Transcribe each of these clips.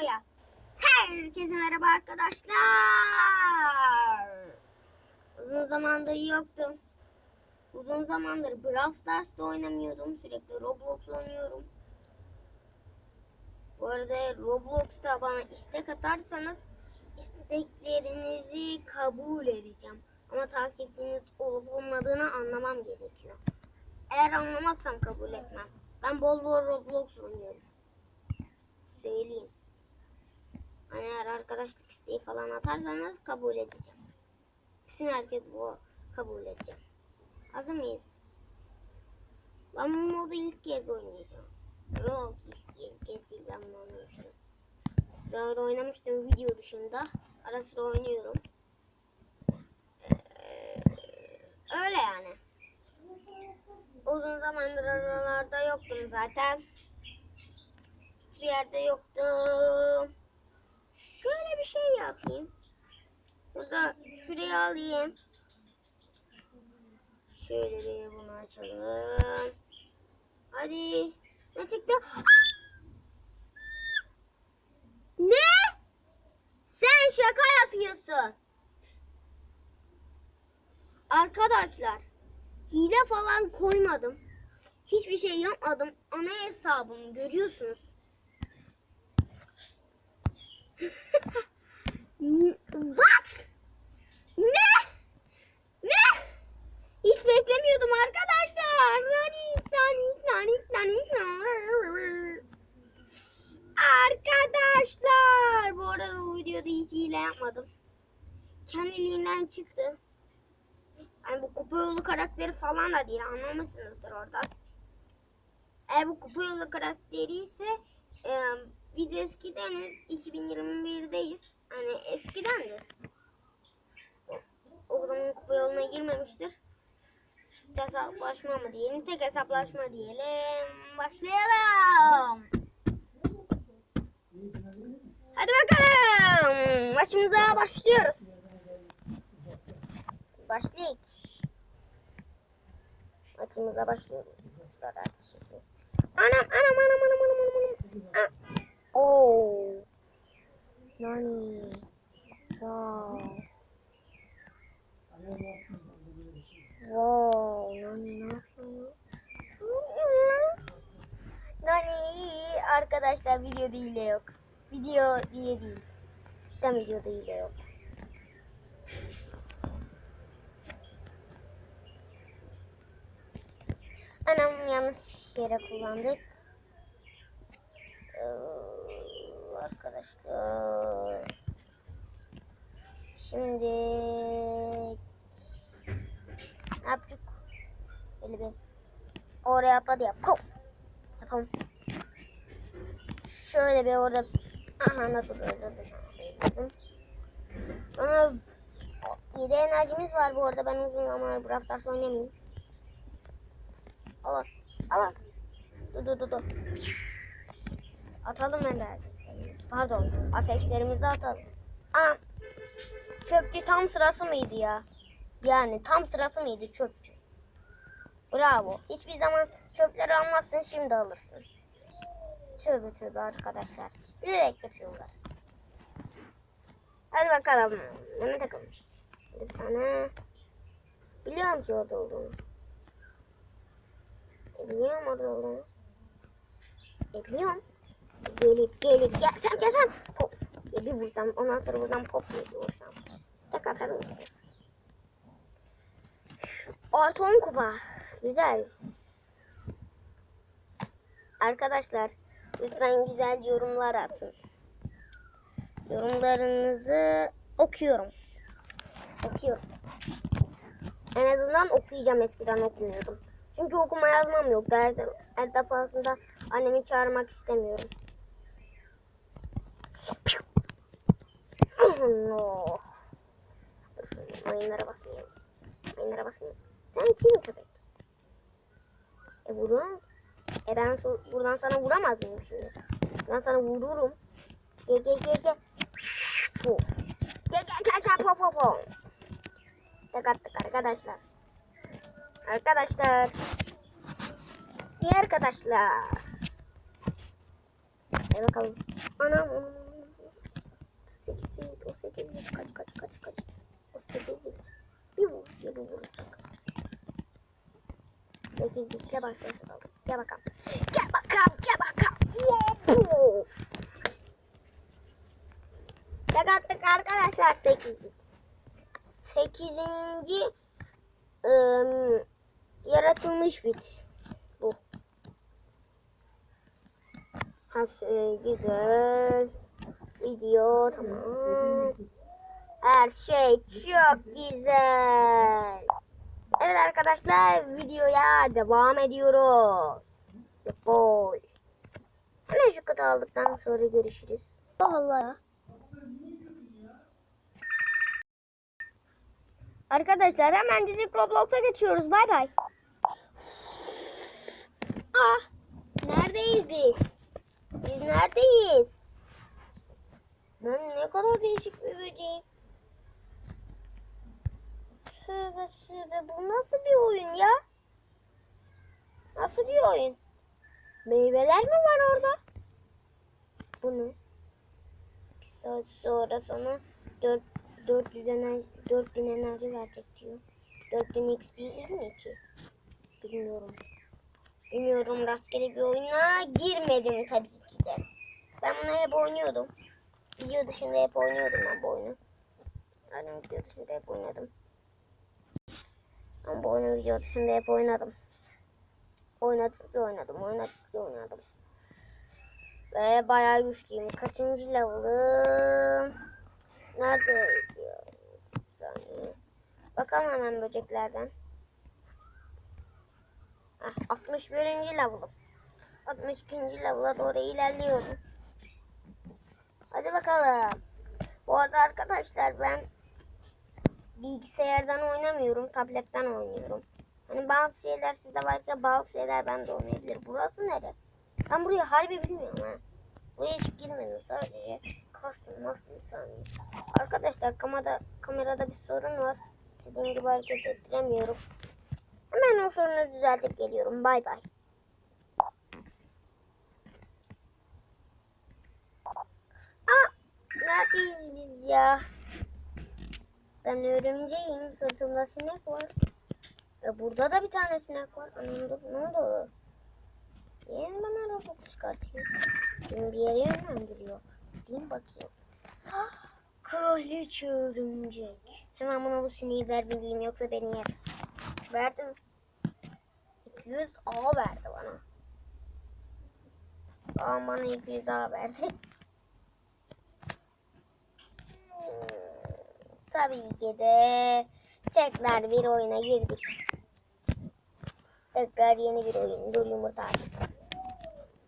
videoya. Herkese merhaba arkadaşlar. Uzun zamandır yoktum. Uzun zamandır Brawl Stars'ta oynamıyordum. Sürekli Roblox oynuyorum. Bu arada Roblox'ta bana istek atarsanız isteklerinizi kabul edeceğim. Ama takipçiniz olup olmadığını anlamam gerekiyor. Eğer anlamazsam kabul etmem. Ben bol bol Roblox oynuyorum. Söyleyeyim. Eğer arkadaşlık isteği falan atarsanız kabul edeceğim. Bütün herkes bu kabul edeceğim. Hazır mıyız? Ben bu modu ilk kez oynayacağım. Yok ilk, kez değil ben bunu oynamıştım. Daha oynamıştım video dışında. Ara sıra oynuyorum. Ee, öyle yani. Uzun zamandır aralarda yoktum zaten. Hiçbir yerde yoktum. Şöyle bir şey yapayım. Burada şuraya alayım. Şöyle bir bunu açalım. Hadi. Ne çıktı? Ne? Sen şaka yapıyorsun. Arkadaşlar hile falan koymadım. Hiçbir şey yapmadım. Ana hesabımı görüyorsunuz. What? Ne? Ne? Hiç beklemiyordum arkadaşlar. Nanik nanik nanik nanik. Arkadaşlar. Bu arada bu videoda hiç hile yapmadım. Kendiliğinden çıktı. Yani bu kupa yolu karakteri falan da değil anlamışsınızdır oradan. Eğer bu kupa yolu karakteri ise e, biz eskideniz 2021'deyiz. Hani eskidendi. O, zaman kupa yoluna girmemiştir. Çift hesaplaşma mı diyelim, tek hesaplaşma diyelim. Başlayalım. Hadi bakalım. Başımıza başlıyoruz. Başlayalım. Maçımıza başlıyoruz. Anam anam anam anam anam anam anam. Arkadaşlar video değil de yok. Video diye değil. Cidden video değil de yok. Anam yanlış yere kullandık. Ee, arkadaşlar. Şimdi ne yapacak? Böyle bir oraya atladı ya. Pop. Yapalım. Şöyle bir orada aha nasıl böyle Sonra 7 enerjimiz var bu arada ben uzun ama Brawl Stars oynamayayım. Allah. Allah. Dur dur dur dur. Atalım enerjilerimizi. Pardon. Ateşlerimizi atalım. Aa. Çöpçü tam sırası mıydı ya? Yani tam sırası mıydı çöpçü? Bravo. Hiçbir zaman çöpleri almazsın şimdi alırsın. Tövbe tövbe arkadaşlar. Direkt yapıyorlar. Hadi bakalım. Ne takalım? Bir tane. Biliyorum ki orada olduğunu. E, biliyorum orada olduğunu. E biliyorum. Gelip gelip gelsem gelsem. Pop. E, bir vursam ondan sonra buradan pop bir vursam. Tek atarım. Artı 10 kupa. Güzel. Arkadaşlar lütfen güzel yorumlar atın. Yorumlarınızı okuyorum. Okuyorum. En azından okuyacağım eskiden okumuyorum. Çünkü okuma yazmam yok. Her, her defasında annemi çağırmak istemiyorum. no. Mayınlara basmayayım. Mayınlara basmayayım. Sen kim köpek? E vururum. E ben so- buradan sana vuramaz mıyım şimdi? Ben sana vururum. Gel gel gel gel. Bu. Gel gel gel gel po po po. Tek attık arkadaşlar. Arkadaşlar. İyi arkadaşlar. Hadi bakalım. Anam. 8 bit kaç kaç kaç kaç. O 8 bit. Bir vur bir vurursak. 8 bitle başlayalım. Gel bakalım. Gel bakalım gel bakalım. Attık arkadaşlar 8 bit. 8. ım, yaratılmış bit. Bu. Her şey güzel. Video tamam. Her şey çok güzel. Evet arkadaşlar videoya devam ediyoruz. Boy. Hemen şu kutu aldıktan sonra görüşürüz. Allah ya. Arkadaşlar hemen Cicik Roblox'a geçiyoruz. Bay bay. Ah, neredeyiz biz? Biz neredeyiz? Ben ne kadar değişik bir böceğim. Tövbe tövbe bu nasıl bir oyun ya? Nasıl bir oyun? Meyveler mi var orada? Bu ne? Bir saat sonra sana 4 400 enerji 4000 enerji verecek diyor. 4000 XP değil mi ki? Bilmiyorum. Bilmiyorum rastgele bir oyuna girmedim tabii ki de. Ben bunu hep oynuyordum. Video dışında hep oynuyordum ben bu oyunu. Aynen video dışında hep oynadım. Ben bu oyunu video dışında hep oynadım. Oynadıkça oynadım, oynadıkça oynadım. Ve bayağı güçlüyüm. Kaçıncı level'ım? Nerede? Bir saniye. Bakalım hemen böceklerden. Heh, 61. level'ım. 62. level'a doğru ilerliyorum. Hadi bakalım. Bu arada arkadaşlar ben bilgisayardan oynamıyorum, tabletten oynuyorum. Hani bazı şeyler sizde varsa bazı şeyler bende olmayabilir. Burası nere? Ben burayı harbi bilmiyorum ha. Buraya hiç girmedim sadece. Kastım nasıl bir saniye. Arkadaşlar kamerada, kamerada bir sorun var. İstediğim gibi hareket ettiremiyorum. Hemen o sorunu düzeltip geliyorum. Bay bay. Aa, neredeyiz biz ya? Ben örümceğim. Sırtımda sinek var. Ve burada da bir tane sinek var. Anam dur ne oldu? Niye bana robot çıkartıyor? Beni bir yere yönlendiriyor. Gideyim bakayım. Ah, Kraliçe örümcek. Hemen buna bu sineği vermeliyim yoksa beni yer. Verdim. 200 A verdi bana. Aa bana 200 A verdi. Hmm, Tabii ki de tekrar bir oyuna girdik. Tekrar yeni bir oyun. Dur yumurta açtım.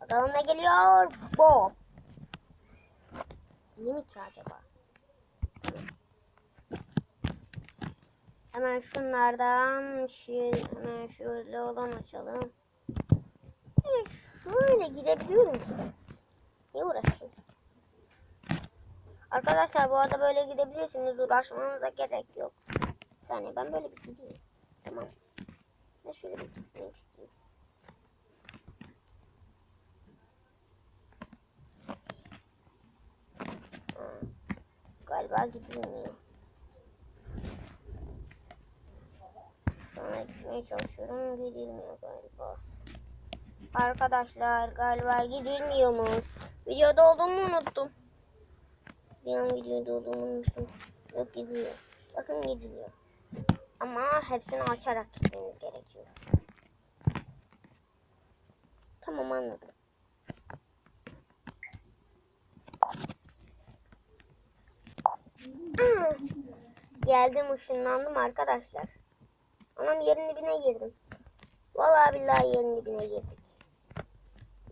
Bakalım ne geliyor? Bob. İyi mi ki acaba? Hemen şunlardan şu hemen şöyle olan açalım. Şöyle gidebiliyorum ki. Ne uğraşayım? Arkadaşlar bu arada böyle gidebilirsiniz. Uğraşmanıza gerek yok. Bir saniye ben böyle bir gideyim. Tamam. Ben şöyle bir gitmek istiyorum. Galiba gidilmiyor. An gitmeye çalışıyorum. Gidilmiyor galiba. Arkadaşlar galiba gidilmiyor mu? Videoda olduğumu unuttum. Bir an videoda olduğumu unuttum. Yok gidiyor. Bakın gidiliyor. Ama hepsini açarak gitmeniz gerekiyor. Tamam anladım. Geldim ışınlandım arkadaşlar. Anam yerin dibine girdim. Vallahi billahi yerin dibine girdik.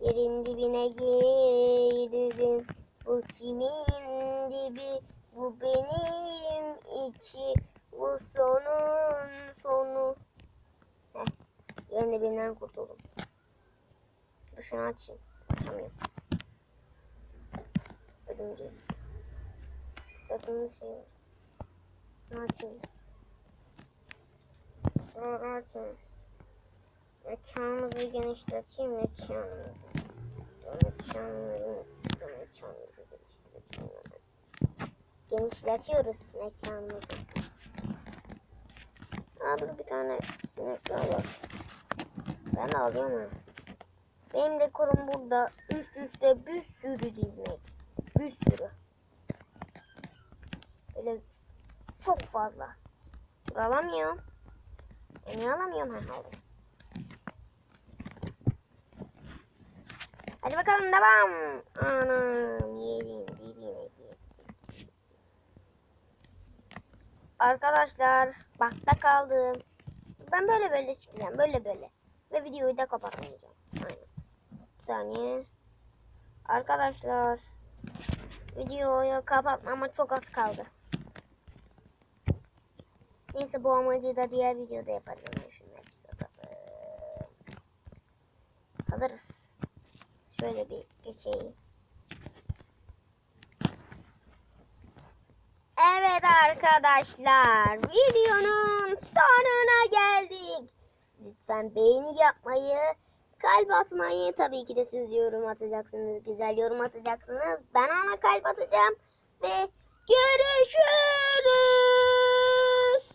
Yerin dibine girdim. Bu kimin dibi? Bu benim içi. Bu sonun sonu. Heh. Yerin dibinden kurtuldum. Dur şunu açayım. Açamıyorum. Örümcek. Sırtımda şey var. Açayım. Şunu açayım. Mekanımızı genişleteyim mekanımızı. Mekanımızı, mekanımızı genişleteyim. genişletiyoruz mekanımızı. Aa dur bir tane sinek daha var. Ben alıyorum. Benim rekorum burada üst üste bir sürü dizmek. Bir sürü. Böyle çok fazla. Dur alamıyorum. E niye alamıyorum? Ha aldım. Hadi bakalım devam. Anam yedim dibine yedim. Arkadaşlar bakta kaldım. Ben böyle böyle çıkacağım. Böyle böyle. Ve videoyu da kapatmayacağım. Aynen. Bir saniye. Arkadaşlar videoyu kapatmama çok az kaldı. Neyse bu amacı da diğer videoda yaparım. Şunları. Alırız. Şöyle bir geçeyim. Evet arkadaşlar videonun sonuna geldik. Lütfen beğeni yapmayı, kalp atmayı tabii ki de siz yorum atacaksınız. Güzel yorum atacaksınız. Ben ona kalp atacağım ve görüşürüz.